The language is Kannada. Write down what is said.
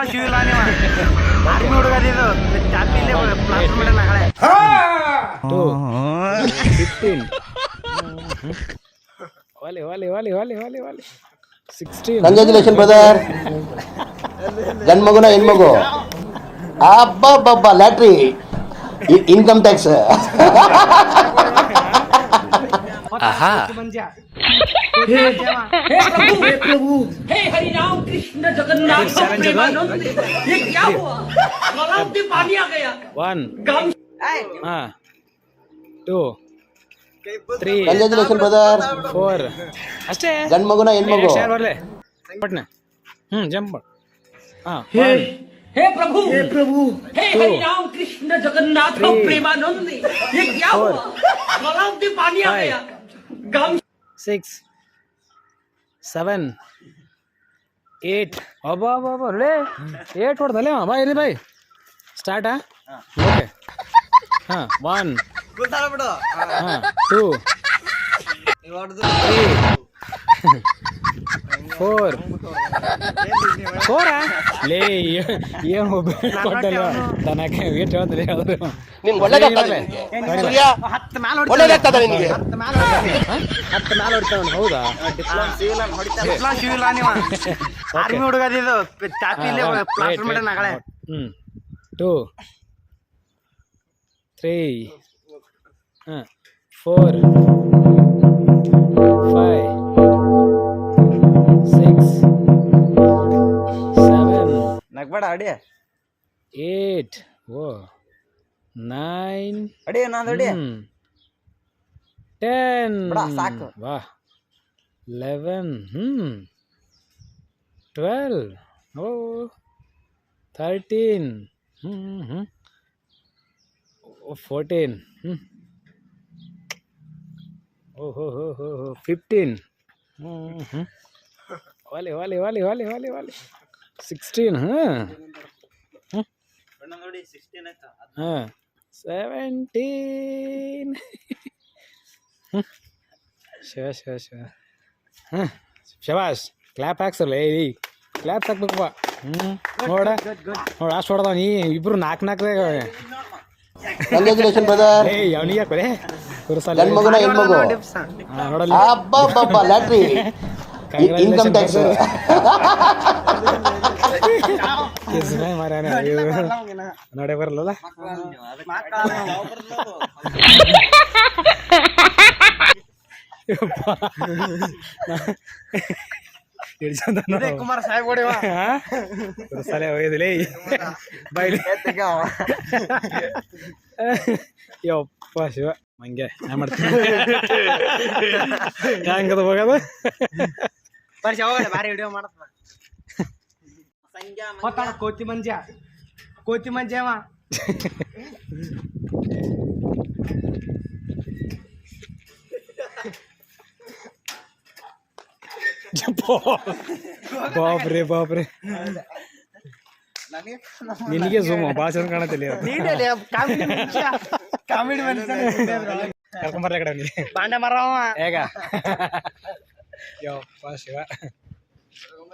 ಶಿವ ಇಲ್ಲ ನೀವು ಆರ್ಮಿ ಹುಡುಗದಿದು ಚಾಪಿ ಇಲ್ಲೇ ಪ್ಲಾಸ್ಟರ್ ಮಾಡ್ಯಾನ ನಾಳೆ ಟೂ ಫಿಫ್ಟೀನ್ ವಾಲಿ ವಾಲಿ ವಾಲಿ ವಾಲಿ ವಾಲಿ ವಾಲಿ ಸಿಕ್ಸ್ಟೀನ್ ಕಂಗ್ರ್ಯಾಚುಲೇಷನ್ ಬ್ರದರ್ ಗಂಡ್ ಮಗುನ ಹೆಣ್ಮಗು ಅಬ್ಬಬ್ಬಬ್ಬ ಲ್ಯಾಟ್ರಿ ಇನ್ಕಮ್ ಟ್ಯಾಕ್ಸ್ ಮಂಜ ಒನ್ ಹಾಂ two three congratulation brother four ಅಷ್ಟೇ ಗಂಡ್ ಮಗುನ ಹೆಣ್ಮಗು ಶೇರ್ ಬರಲಿ ಪಟ್ನೆ ಹ್ಞೂ ಜಂಪ್ ಮಾಡು ಹಾಂ हे प्रभु हे प्रभु हे हरि राम कृष्ण जगन्नाथ प्रेमानंद ये क्या हुआ गलाव में पानी आ गया गांव ಸಿಕ್ಸ್ ಸೆವೆನ್ ಏಟ್. ಅಬ್ಬಾ ಅಬ್ಬಾ ಲೇ ಏಟ್ ಹೊಡ್ದಲ್ಲೇ ಬಾ ಇಲ್ಲಿ ಬಾಯ್ ಸ್ಟಾರ್ಟಾ ಓಕೆ ಹಾಂ ಒನ್ ಬಿಡು ಹಾಂ ಟೂ ತ್ರೀ ಫೋರ್ ಫೋರಾ ಲೇ ಏನು ಕೊಟ್ಟಲ್ಲ ತನಕ ಏಟ್ ಹೇಳ್ತಾರೆ ಯಾವ್ದು ನಿನ್ಗೆ ಒಳ್ಳೇದಾಗ್ತದೆ ಸೂರ್ಯ ಹತ್ತು ಮ್ಯಾಲ ಒಳ್ಳೇದಾಗ್ತದೆ ನಿನ್ಗೆ ಹತ್ತು ಮ್ಯಾಲ ಹೊಡ್ತಾವ ಹೌದಾ ಡಿಪ್ಲೊಮಾ ನೀವು ಆರ್ಮಿ ಹುಡುಗದಿದು ಚಾಪಿ ಇಲ್ಲೇ ಪ್ಲಾಸ್ಟರ್ ಹ್ಞೂ ಟೂ ತ್ರೀ ಹಾಂ ಫೋರ್ ಫೈವ್ ಸಿಕ್ಸ್ ಸೆವೆನ್ ನಗ್ಬೇಡ ಅಡಿ ಏಟ್ ಓ ನೈನ್ ಅಡಿ ನಾನು ಅಡಿ ಟೆನ್ ಬಿಡ, ಸಾಕು. ವಾ ಲೆವೆನ್ ಹ್ಞೂ ಟ್ವೆಲ್ ಓ ಥರ್ಟೀನ್ ಹ್ಞೂ ಒಲೆ ಒಲೆ ಒಲೆ ಒಲೆ ಒಲೆ ಹೋ ಫಿಫ್ಟೀನ್ ಹ್ಞೂ ಹ್ಞೂ ವಾಲಿ ವಾಲಿ ವಾಲಿ ವಾಲಿ ವಾಲಿ ವಾಲಿ ಸಿಕ್ಸ್ಟೀನ್ ಹಾಂ ಹಾಂ ಸೆವೆಂಟೀನ್ ಶಿವ ಶಿವ ಶಿವ ಹಾಂ ಶಬಾಷ್ ಕ್ಲ್ಯಾಪ್ ಹಾಕ್ಸಲ್ಲ ಏ ಕ್ಲ್ಯಾಪ್ ಹಾಕ್ಬೇಕಪ್ಪ ಹ್ಞೂ ನೋಡ ನೋಡ ಅಷ್ಟು ಹೊಡೆದ ನೀ ಇಬ್ರು ನಾಲ್ಕು ನಾಲ್ಕು ಕಂಗ್ರ್ಯಾಚುಲೇಷನ್ ಬ್ರದರ್ ಏಯ್ ಅವನಿಗೆ ಹಾಕ್ಬರೇ ಕುರುಸಲ್ಲ ಮಗುನ ಹೆಣ್ಮಗು ನೋಡಲ್ಲ ಅಬ್ಬಬ್ಬಬ್ಬ ಲ್ಯಾಟ್ರಿ ಇನ್ಕಮ್ ಟ್ಯಾಕ್ಸ್ ನೋಡೇ ಬರಲ್ಲ ಕುಮಾರ್ ಸಾಹೇಬ್ ಸಲ ಹೋಗಿದಿಲ್ಲ ಬೈಲಿ ಯಪ್ಪ ಶಿವ. ಹಂಗೆ ಮಾಡ್ತೀನಿ. ಹೆಂಗದ ಹೋಗೋದು ಬರ್ಸಿ ಹೋಗಲ್ಲ ಬಾರಿ ವಿಡಿಯೋ ಮಾಡತ್ತ ಹೋಗ್ತಾನ ಕೋತಿ ಮಂಜ. ಕೋತಿ ಮಂಜ ಅವ. ಬಾಬ್ರೆ ಬಾಬ್ರೆ. ನಿನಗೆ ಜೂಮ್ ಭಾಳ ಚಂದ ಕಾಣತಿಲ್ಲ ಕಾಮಿಡಿ ಮನುಷ್ಯ. ಕರ್ಕೊಂಬರ್ಲ ಕಡೆ ಬಾಂಡೆ ಮರವ ಹೇಗ? ಯಪ್ಪ ಶಿವ